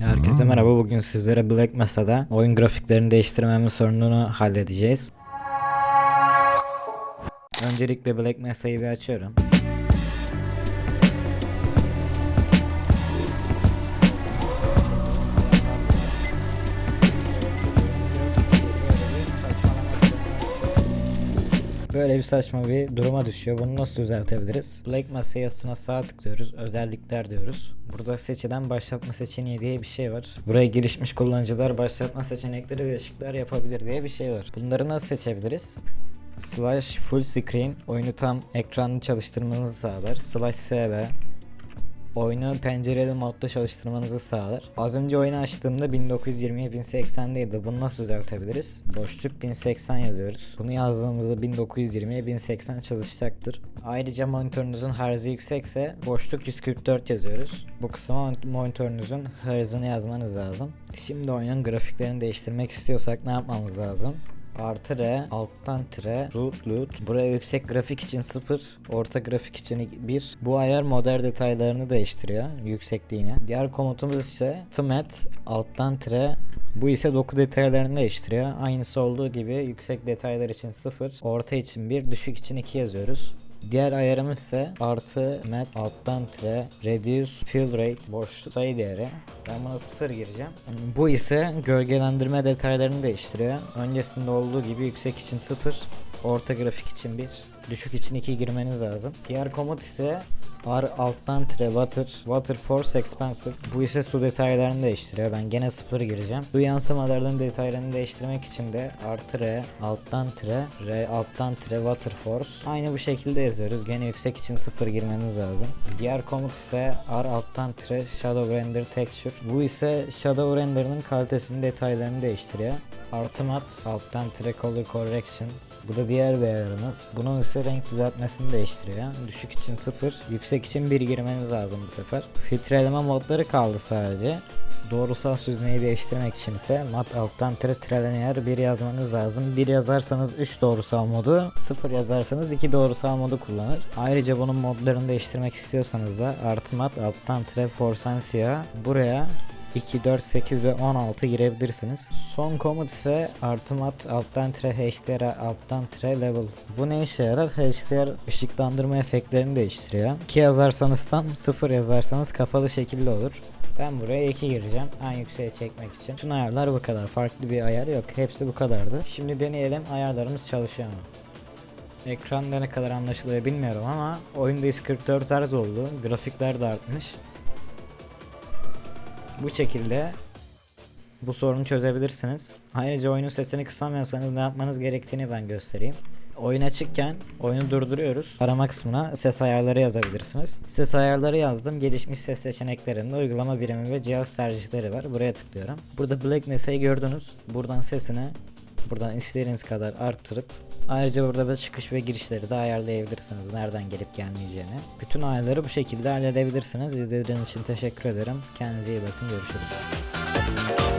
Herkese merhaba. Bugün sizlere Black Mesa'da oyun grafiklerini değiştirmemiz sorununu halledeceğiz. Öncelikle Black Mesa'yı bir açıyorum. Böyle bir saçma bir duruma düşüyor. Bunu nasıl düzeltebiliriz? Black Mesa yazısına sağ tıklıyoruz. Özellikler diyoruz. Burada seçiden başlatma seçeneği diye bir şey var. Buraya girişmiş kullanıcılar başlatma seçenekleri değişiklikler yapabilir diye bir şey var. Bunları nasıl seçebiliriz? Slash full screen oyunu tam ekranlı çalıştırmanızı sağlar. Slash SV oyunu pencereli modda çalıştırmanızı sağlar. Az önce oyunu açtığımda 1920'ye 1080'deydi. Bunu nasıl düzeltebiliriz? Boşluk 1080 yazıyoruz. Bunu yazdığımızda 1920'ye 1080 çalışacaktır. Ayrıca monitörünüzün hızı yüksekse boşluk 144 yazıyoruz. Bu kısma monitörünüzün hızını yazmanız lazım. Şimdi oyunun grafiklerini değiştirmek istiyorsak ne yapmamız lazım? Artı R, alttan tire, root loot. Buraya yüksek grafik için 0, orta grafik için 1. Bu ayar model detaylarını değiştiriyor, yüksekliğini. Diğer komutumuz ise tmet, alttan tire, bu ise doku detaylarını değiştiriyor. Aynısı olduğu gibi yüksek detaylar için 0, orta için 1, düşük için 2 yazıyoruz. Diğer ayarımız ise artı mat alttan tire reduce fill rate boş sayı değeri. Ben buna 0 gireceğim. Bu ise gölgelendirme detaylarını değiştiriyor. Öncesinde olduğu gibi yüksek için 0, orta grafik için 1, düşük için 2 girmeniz lazım. Diğer komut ise R alttan tire water, water force expansive. Bu ise su detaylarını değiştiriyor. Ben gene 0 gireceğim. Su yansımalarının detaylarını değiştirmek için de R alttan tire, R alttan tire water force. Aynı bu şekilde yazıyoruz. Gene yüksek için 0 girmeniz lazım. Diğer komut ise R alttan tire shadow render texture. Bu ise shadow render'ın kalitesini detaylarını değiştiriyor. Artı mat alttan tire color correction. Bu da diğer ayarımız. Bunun ise renk düzeltmesini değiştiriyor. Düşük için 0, yüksek için 1 girmeniz lazım bu sefer. Filtreleme modları kaldı sadece. Doğrusal süzmeyi değiştirmek için ise mat alttan tire trelineer 1 yazmanız lazım. 1 yazarsanız 3 doğrusal modu, 0 yazarsanız 2 doğrusal modu kullanır. Ayrıca bunun modlarını değiştirmek istiyorsanız da artı mat alttan tire forsensia buraya 2, 4, 8 ve 16 girebilirsiniz. Son komut ise artı mat alttan tire HDR alttan tire level. Bu ne işe yarar? HDR ışıklandırma efektlerini değiştiriyor. 2 yazarsanız tam 0 yazarsanız kapalı şekilde olur. Ben buraya 2 gireceğim en yükseğe çekmek için. Tüm ayarlar bu kadar. Farklı bir ayar yok. Hepsi bu kadardı. Şimdi deneyelim ayarlarımız çalışıyor mu? Ekranda ne kadar anlaşılıyor bilmiyorum ama oyunda 144 Hz oldu. Grafikler de artmış. Bu şekilde bu sorunu çözebilirsiniz. Ayrıca oyunun sesini kısamıyorsanız ne yapmanız gerektiğini ben göstereyim. Oyun açıkken oyunu durduruyoruz. Arama kısmına ses ayarları yazabilirsiniz. Ses ayarları yazdım. Gelişmiş ses seçeneklerinde uygulama birimi ve cihaz tercihleri var. Buraya tıklıyorum. Burada Black Mesa'yı gördünüz. Buradan sesini buradan istediğiniz kadar arttırıp Ayrıca burada da çıkış ve girişleri de ayarlayabilirsiniz. Nereden gelip gelmeyeceğini. Bütün ayarları bu şekilde halledebilirsiniz. İzlediğiniz için teşekkür ederim. Kendinize iyi bakın. Görüşürüz.